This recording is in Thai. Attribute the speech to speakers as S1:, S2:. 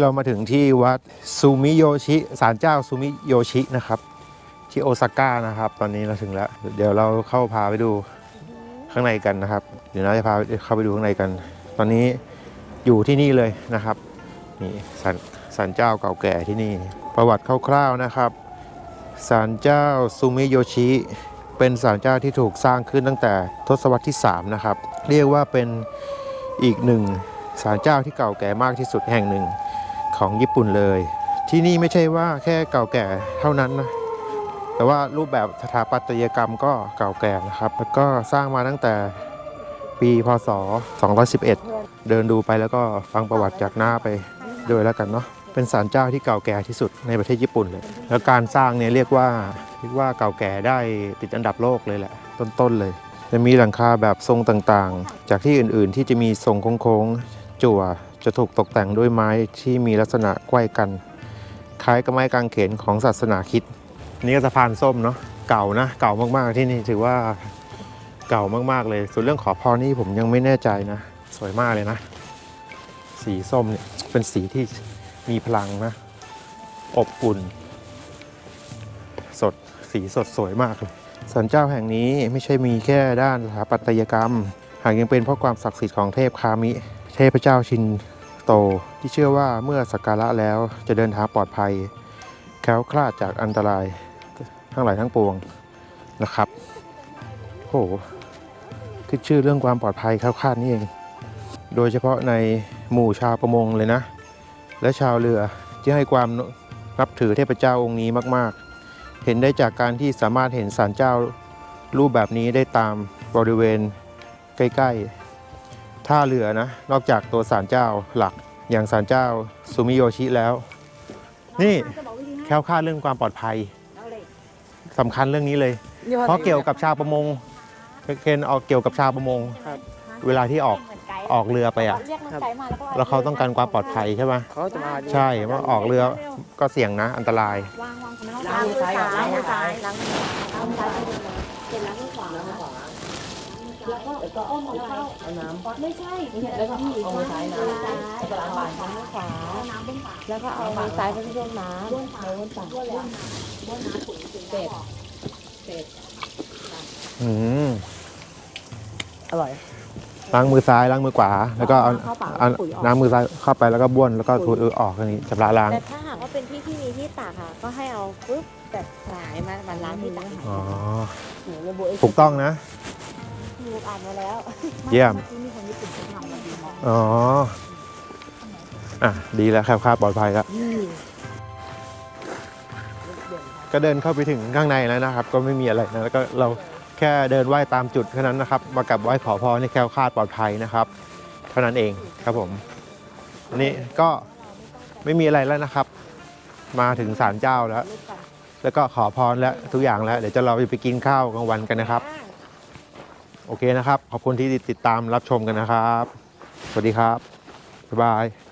S1: เรามาถึงที่วัดซูมิโยชิศาลเจ้าซูมิโยชินะครับ ที่โอซาก้านะครับ ตอนนี้เราถึงแล้ว เดี๋ยวเราเข้าพาไปดูข้างในกันนะครับ เดี๋ยวเราจะพาเข้าไปดูข้างในกัน ตอนนี้อยู่ที่นี่เลยนะครับนี่ศาลศาลเจ้าเก่าแก่ที่นี่ ประวัติคร่าวๆนะครับศาลเจ้าซูมิโยชิ เป็นศาลเจ้าที่ถูกสร้างขึ้นตั้งแต่ทศวรรษที่ 3 นะครับ เรียกว่าเป็นอีกหนึ่งศาลเจ้าที่เก่าแก่มากที่สุดแห่งหนึ่ง ของญี่ปุ่นเลย ที่นี่ไม่ใช่ว่าแค่เก่าแก่เท่านั้นนะแต่ว่ารูปแบบสถาปัตยกรรมก็เก่าแก่นะครับ แล้วก็สร้างมาตั้งแต่ปีพศ 211 เดินดูไปแล้วก็ฟังประวัติจากหน้าไปด้วยแล้วกันเนาะเป็นศาลเจ้าที่เก่าแก่ที่สุดในประเทศญี่ปุ่นเลย แล้วการสร้างเนี่ยเรียกว่าเรียกว่าเก่าแก่ได้ติดอันดับโลกเลยแหละ ต้นๆเลย จะมีหลังคาแบบทรงต่างๆ จากที่อื่นๆที่จะมีทรงโค้งๆ จั่วจะถูกตกแต่งด้วยไม้ที่มีลักษณะใกล้กัน คล้ายกับไม้กางเขนของศาสนาคิด นี่ก็สะพานส้มเนาะเก่านะ เก่ามากๆที่นี่ถือว่าเก่ามากๆเลย ส่วนเรื่องขอพรนี่ผมยังไม่แน่ใจนะ สวยมากเลยนะ สีส้มเนี่ยเป็นสีที่มีพลังนะ อบอุ่น สดสีสดสวยมากเลยสันเจ้าแห่งนี้ไม่ใช่มีแค่ด้านสถาปัตยกรรม หากยังเป็นเพราะความศักดิ์สิทธิ์ของเทพคามิ ทพเจ้าชินโตที่เชื่อว่าเมื่อสักการะแล้วจะเดินทางปลอดภัย แคล้วคลาดจากอันตรายทั้งหลายทั้งปวงนะครับโหคือชื่อเรื่องความปลอดภัยแคล้วคลาดนี่เอง โดยเฉพาะในหมู่ชาวประมงเลยนะ และชาวเรือที่ให้ความนับถือเทพเจ้าองค์นี้มาก ๆ เห็นได้จากการที่สามารถเห็นศาลเจ้ารูปแบบนี้ได้ตามบริเวณใกล้ ๆ ท่าเรือนะ นอกจากตัวศาลเจ้าหลักอย่างศาลเจ้าซูมิโยชิแล้ว นี่แคล้วคลาดเรื่องความปลอดภัยสำคัญเรื่องนี้เลย เพราะเกี่ยวกับชาวประมงเคนออกเกี่ยวกับชาวประมง
S2: ครับ
S1: เวลาที่ออกออกเรือไปอะ
S3: เรียกน้องไก่มาแล้วก็
S1: แล้วเขาต้องการความปลอดภัยใช่ไหม
S2: เขาจะมา
S1: ใช่ว่าออกเรือก็เสี่ยงนะ อันตราย
S3: วางวางล้างมือซ้ายล้างมือซ้ายล้างมือซ้ายล้างมือซ้ายเสร็จล้างมือขวา แล้วก็ก็อ้อมเอาเข้า
S2: เอาน้ำ
S3: ไม่ใช่แล้วก็
S2: เอามือซ้ายนะ
S3: มือซ้ายแล้วก็ล้างมือซ้ายมือขวาน้ำบนฝาแล้วก็เอามือซ้ายไปที่ร่วมน้ำร่วมฝาร่วมฝาร่วมน้ำร่วมน้ำเสร็จเสร็จ
S1: อืม
S2: อร่อย
S1: ล้างมือซ้ายล้างมือขวา แล้วก็เอา
S3: เอา
S1: น้ำมือซ้ายเข้าไปแล้วก็บ้วนแล้วก็ถูเออออกอย่างนี้ชำระล้าง
S3: แต่ถ้าหากว่าเป็นที่ที่มีที่ตากค่ะ ก็ให้เอาปุ๊บแบบสายมามาล้างที่ตาก
S1: อ๋อถูกต้องนะ
S3: หนูอ่านมาแล้ว
S1: เยี่ยม
S3: ที่มีคนญี่ปุ่นเขาทำมาดีมาก
S1: อ๋อ อะ ดีแล้วแคล้วคลาดปลอดภัยแล้วก็เดินเข้าไปถึงข้างในแล้วนะครับ ก็ไม่มีอะไรนะแล้วก็เราแค่เดินไหว้ตามจุดแค่นั้นนะครับ มากราบไหว้ขอพรในแคล้วคลาดปลอดภัยนะครับ เท่านั้นเองครับผมอันนี้ก็ไม่มีอะไรแล้วนะครับ มาถึงศาลเจ้าแล้วแล้วก็ขอพรแล้วทุกอย่างแล้ว เดี๋ยวจะเราไปกินข้าวกลางวันกันนะครับ โอเคนะครับ ขอบคุณที่ติดตามรับชมกันนะครับ สวัสดีครับ บ๊ายบาย